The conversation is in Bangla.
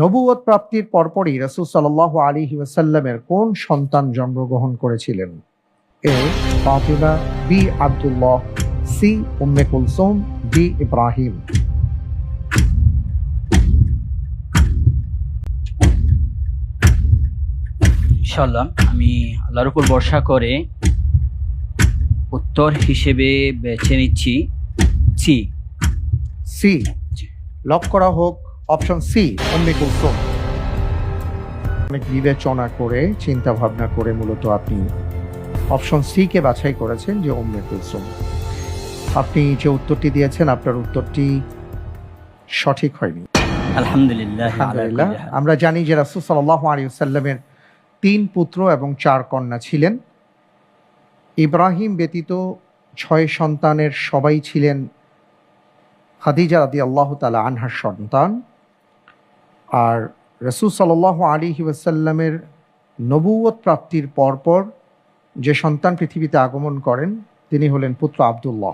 নবুয়ত প্রাপ্তির পরপরই রসুল সাল্লাহ আলী ওয়াসাল্লামের কোন সন্তান জন্মগ্রহণ করেছিলেন? A Fatima B Abdullah C Umme Kulsum D Ibrahim. ইনশাল্লাহ আমি আল্লাহর উপর ভরসা করে উত্তর হিসেবে বেছে নিচ্ছি সি। সি। লক করা হোক অপশন সি উম্মে কুলসুম অনেক বিবেচনা করে চিন্তা ভাবনা করে মূলত আপনি অপশন সি কে বাছাই করেছেন যে উম্মে কুলসুম আপনি যে উত্তরটি দিয়েছেন আপনার উত্তরটি সঠিক হয়নি। আলহামদুলিল্লাহ। আলহামদুলিল্লাহ। আমরা জানি যে রাসুল সাল্লাহ আলী সাল্লামের তিন পুত্র এবং চার কন্যা ছিলেন। ইব্রাহিম ব্যতীত ছয় সন্তানের সবাই ছিলেন খাদিজা আদি আল্লাহ তালা আনহার সন্তান। আর রসুল সাল আলী ওয়াসাল্লামের নবুয়ত প্রাপ্তির পরপর যে সন্তান পৃথিবীতে আগমন করেন, তিনি হলেন পুত্র আবদুল্লাহ।